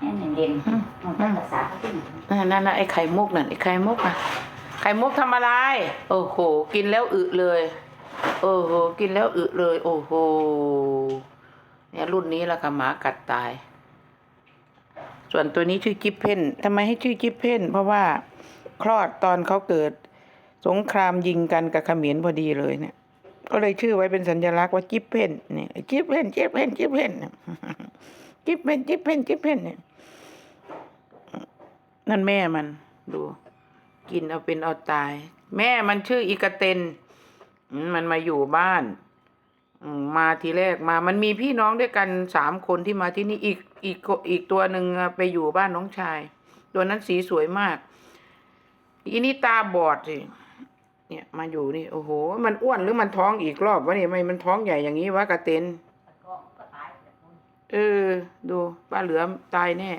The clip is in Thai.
แน่นเด่นๆมันก็รักษาเขาขึ้นนั่นนั่นนั่นไอ้ไข่มุกนั่นไอ้ไข่มุกอะไข่มุกทำอะไร โอ้โห กินแล้วอึเลย โอ้โห กินแล้วอึเลย โอ้โห เนี่ยรุ่นนี้ละค่ะหมากัดตาย ส่วนตัวนี้ชื่อจิ๊บเพนทำไมให้ชื่อจิ๊บเพนเพราะว่าคลอดตอนเขาเกิด สงครามยิงกันกับเขมรพอดีเลยเนี่ย ก็เลยชื่อไว้เป็นสัญลักษณ์ว่าจิ๊บเพนเนี่ยจิ๊บเพนจิ๊บเพนจิ๊บเพนเนี่ยจิ๊บเพนจิ๊บเพนจิ๊บเพนเนี่ย นั่นแม่มันดู กินเอาเป็นเอาตาย แม่มันชื่ออีกาเตนมันมาอยู่บ้านมาทีแรกมา มันมีพี่น้องด้วยกันสามคนที่มาที่นี่อีกอีกอีกตัวหนึ่งไปอยู่บ้านน้องชาย ตัวนั้นสีสวยมาก อีนี่ตาบอดสิเนี่ยมาอยู่นี่โอ้โห มันอ้วนหรือมันท้องอีกรอบวะเนี่ยไม่มันท้องใหญ่อย่างนี้วะกระเต็นเออ ดูป้าเหลือมตายแน่